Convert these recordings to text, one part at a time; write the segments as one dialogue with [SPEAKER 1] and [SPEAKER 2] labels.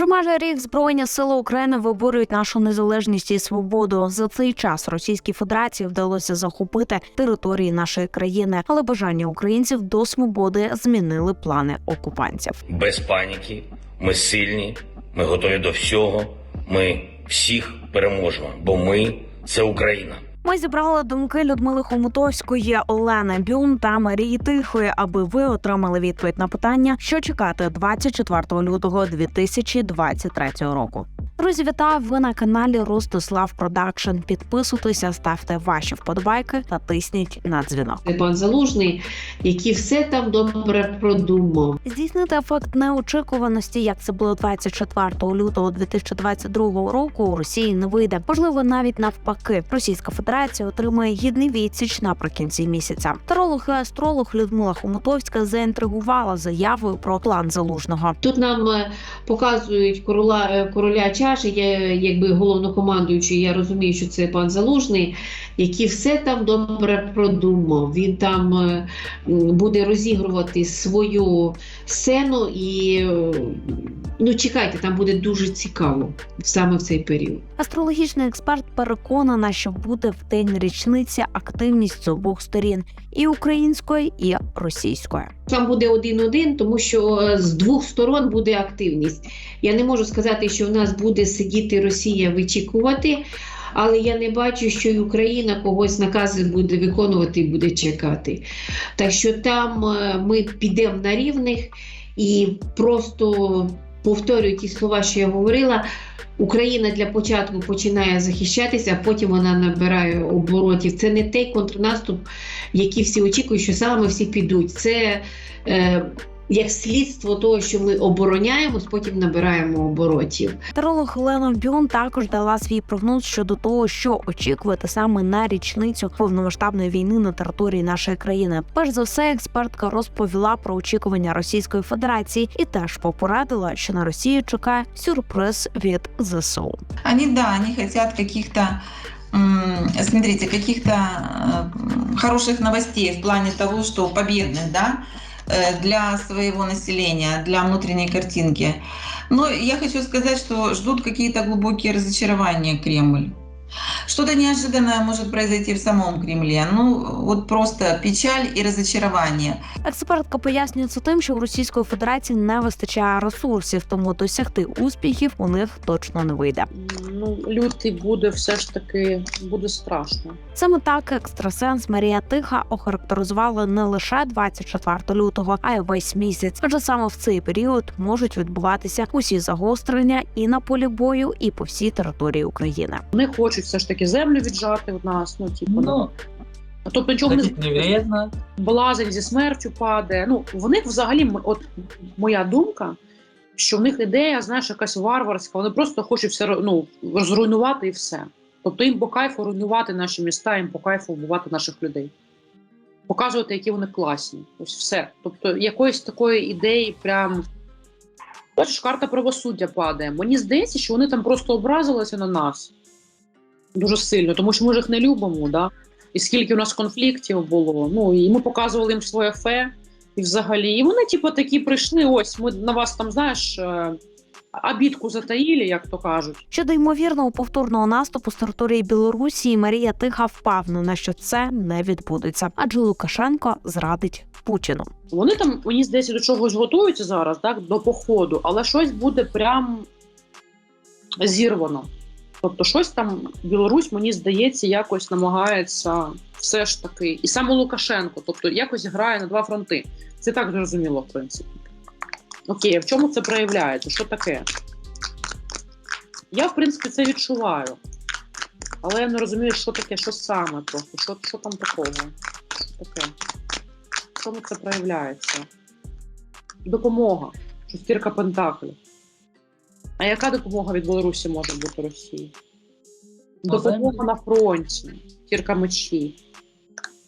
[SPEAKER 1] Вже майже рік збройні сили України виборюють нашу незалежність і свободу. За цей час Російській Федерації вдалося захопити території нашої країни, але бажання українців до свободи змінили плани окупантів.
[SPEAKER 2] без паніки. Ми сильні, ми готові до всього. Ми всіх переможемо, бо ми це Україна.
[SPEAKER 1] Ми зібрали думки Людмили Хомутовської, Олени Бюн та Марії Тихої, аби ви отримали відповідь на питання, що чекати 24 лютого 2023 року. Друзі, вітаю! Ви на каналі Ростислав Продакшн. Підписуйтеся, ставте ваші вподобайки та тисніть на дзвінок.
[SPEAKER 3] Це пан Залужний, який все там добре продумав.
[SPEAKER 1] Здійснити ефект неочікуваності, як це було 24 лютого 2022 року, у Росії не вийде. Можливо, навіть навпаки, Російська Федерація отримає гідний відсіч наприкінці місяця. Таролог і астролог Людмила Хомутовська заінтригувала заявою про план залужного.
[SPEAKER 3] Тут нам е, показують короля, е, короля чаші, я якби головнокомандуючий, я розумію, що це пан Залужний, який все там добре продумав. Він там е, буде розігрувати свою сцену і ну чекайте, там буде дуже цікаво саме в цей період.
[SPEAKER 1] Астрологічний експерт переконана, що буде в день річниці активність з обох сторін і української, і російської.
[SPEAKER 3] Там буде один-один, тому що е, з двох сторон буде активність. Я не можу сказати, що в нас буде сидіти Росія вичікувати, але я не бачу, що і Україна когось накази буде виконувати і буде чекати. Так що там е, ми підемо на рівних і просто повторюю ті слова, що я говорила. Україна для початку починає захищатися, а потім вона набирає оборотів. Це не той контрнаступ, який всі очікують, що саме всі підуть. Це е, як слідство того, що ми обороняємось, потім набираємо оборотів.
[SPEAKER 1] Таролог Лена Бюн також дала свій прогноз щодо того, що очікувати саме на річницю повномасштабної війни на території нашої країни. Перш за все, експертка розповіла про очікування Російської Федерації і теж попередила, що на Росію чекає сюрприз від ЗСУ.
[SPEAKER 4] Они, да, они хотят каких-то, м, смотрите, каких-то э, хороших новостей в плане того, что победных, да, э, для своего населения, для внутренней картинки. Но я хочу сказать, что ждут какие-то глубокие разочарования Кремль. Что-то неожиданное может произойти в самом Кремле. Ну, вот просто печаль и разочарование.
[SPEAKER 1] Експертка пояснює це тим, що у Російської Федерації не вистачає ресурсів, тому досягти успіхів у них точно не вийде.
[SPEAKER 5] Ну, лютий буде все ж таки буде страшно.
[SPEAKER 1] Саме так екстрасенс Марія Тиха охарактеризувала не лише 24 лютого, а й весь місяць. Адже саме в цей період можуть відбуватися усі загострення і на полі бою, і по всій території України.
[SPEAKER 5] Вони хочуть все ж таки землю віджати в нас. Ну типу, ну,
[SPEAKER 6] Ну,
[SPEAKER 5] тобто нічого не
[SPEAKER 6] ходить не вредно.
[SPEAKER 5] блазень зі смертю падає. Ну в них взагалі м- от моя думка, що в них ідея, знаєш, якась варварська. Вони просто хочуть все ну, зруйнувати і все. Тобто їм по кайфу руйнувати наші міста, їм по кайфу вбивати наших людей. Показувати, які вони класні. Ось все. Тобто, якоїсь такої ідеї, прям. Бачиш, карта правосуддя падає. Мені здається, що вони там просто образилися на нас дуже сильно, тому що ми ж їх не любимо, да? і скільки у нас конфліктів було. Ну і ми показували їм своє фе, і взагалі. І вони, типу, такі прийшли. Ось ми на вас там, знаєш, е, обідку затаїли, як то кажуть.
[SPEAKER 1] Щодо ймовірного повторного наступу з території Білорусі, Марія Тиха впевнена, що це не відбудеться, адже Лукашенко зрадить Путіну.
[SPEAKER 5] Вони там, мені здається, до чогось готуються зараз, так, до походу, але щось буде прям зірвано. Тобто, щось там Білорусь, мені здається, якось намагається все ж таки, і саме Лукашенко, тобто якось грає на два фронти. Це так зрозуміло, в принципі. Окей, а в чому це проявляється? Що таке? Я, в принципі, це відчуваю. Але я не розумію, що таке, що саме просто, що, що там такого? Що таке? В чому це проявляється? Допомога. Шестірка Пентаклів. А яка допомога від Білорусі може бути Росії? Допомога на фронті, кірка мечів.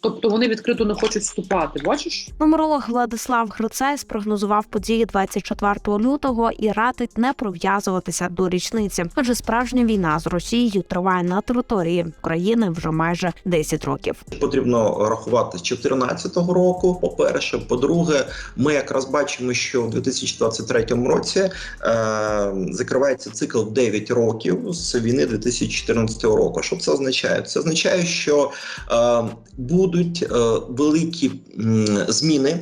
[SPEAKER 5] Тобто вони відкрито не хочуть вступати. Бачиш?
[SPEAKER 1] Нумеролог Владислав Грицай спрогнозував події 24 лютого і радить не прив'язуватися до річниці, адже справжня війна з Росією триває на території України вже майже 10 років.
[SPEAKER 6] Потрібно рахувати з 2014 року. По перше, по-друге, ми якраз бачимо, що у 2023 році е, закривається цикл в 9 років з війни 2014 року. Що це означає? Це означає, що е, будуть е, великі зміни.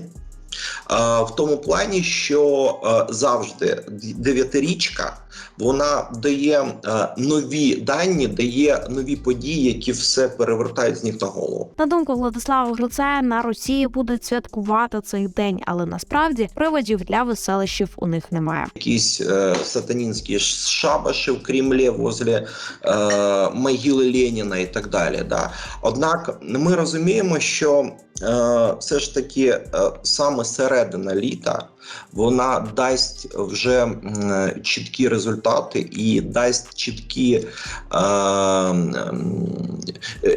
[SPEAKER 6] В тому плані, що завжди дев'ятирічка вона дає нові дані, дає нові події, які все перевертають з ніг на голову.
[SPEAKER 1] На думку Владислава Грицая, на Росії будуть святкувати цей день, але насправді приводів для веселищів у них немає.
[SPEAKER 6] Якісь е, сатанінські шабаші в Кремлі возле е, могили Леніна і так далі. Да. Однак ми розуміємо, що е, все ж таки е, саме середина літа вона дасть вже чіткі результати і дасть чіткі, е,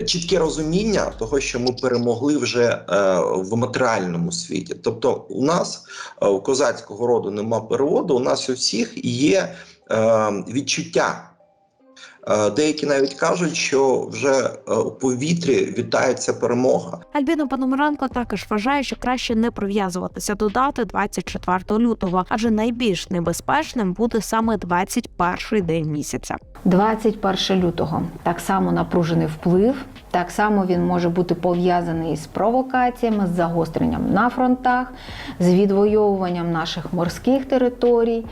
[SPEAKER 6] чітке розуміння того, що ми перемогли вже е, в матеріальному світі. Тобто, у нас е, у козацького роду нема переводу. У нас у всіх є е, відчуття. Е, Деякі навіть кажуть, що вже е, у повітрі вітається перемога.
[SPEAKER 1] Альбіна Пономаренко також вважає, що краще не прив'язуватися до дати 24 лютого, адже найбільш небезпечним буде саме 21 день місяця.
[SPEAKER 7] 21 лютого так само напружений вплив, так само він може бути пов'язаний з провокаціями, з загостренням на фронтах, з відвоюванням наших морських територій,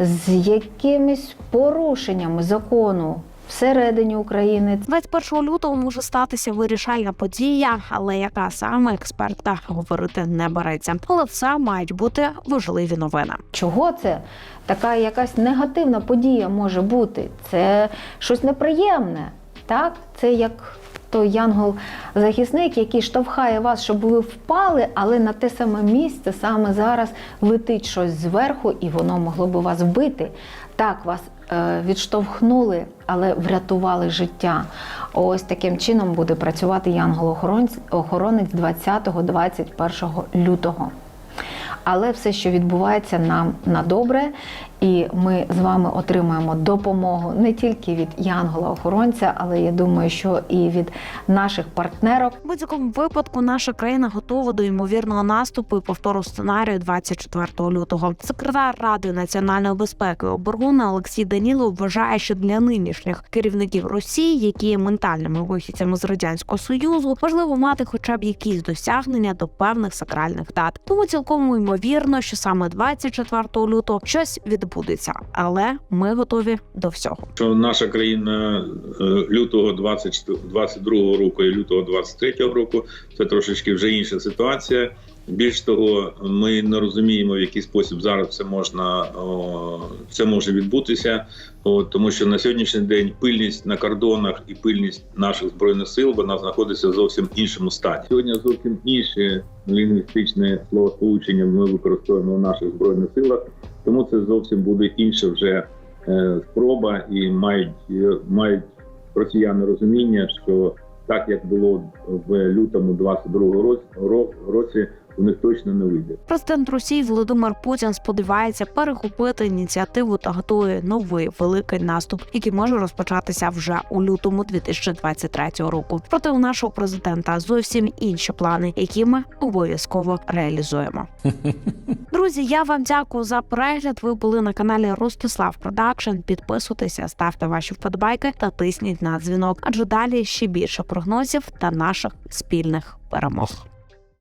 [SPEAKER 7] з якимись порушеннями закону всередині України.
[SPEAKER 1] 21 лютого може статися вирішальна подія, але яка саме експерта говорити не береться. Але все мають бути важливі новини.
[SPEAKER 7] Чого це? Така якась негативна подія може бути. Це щось неприємне. Так? Це як той янгол-захисник, який штовхає вас, щоб ви впали, але на те саме місце саме зараз летить щось зверху, і воно могло би вас вбити. Так, вас е, відштовхнули, але врятували життя. Ось таким чином буде працювати янгол-охоронець 20-21 лютого. Але все, що відбувається нам на добре, і ми з вами отримаємо допомогу не тільки від Янгола-охоронця, але я думаю, що і від наших партнерок.
[SPEAKER 1] В будь-якому випадку наша країна готова до ймовірного наступу і повтору сценарію 24 лютого. Секретар Ради національної безпеки оборони Олексій Данілов вважає, що для нинішніх керівників Росії, які є ментальними вихідцями з радянського союзу, важливо мати хоча б якісь досягнення до певних сакральних дат. Тому цілком ймовірно, що саме 24 лютого щось відбудеться, але ми готові до всього.
[SPEAKER 8] що наша країна е, лютого 2022 року і лютого 23 року це трошечки вже інша ситуація. Більш того, ми не розуміємо, в який спосіб зараз це можна це може відбутися. От, тому що на сьогоднішній день пильність на кордонах і пильність наших збройних сил вона знаходиться в зовсім іншому стані. Сьогодні зовсім інше лінгвістичне словосполучення ми використовуємо в наших збройних силах, тому це зовсім буде інша вже е, спроба, і мають е, мають росіяни розуміння, що так як було в лютому 22-го році, році, у них точно не вийде.
[SPEAKER 1] Президент Росії Володимир Путін сподівається перехопити ініціативу та готує новий великий наступ, який може розпочатися вже у лютому 2023 року. Проте у нашого президента зовсім інші плани, які ми обов'язково реалізуємо. Друзі, я вам дякую за перегляд. Ви були на каналі Ростислав Продакшн. Підписуйтеся, ставте ваші вподобайки та тисніть на дзвінок, адже далі ще більше прогнозів та наших спільних перемог.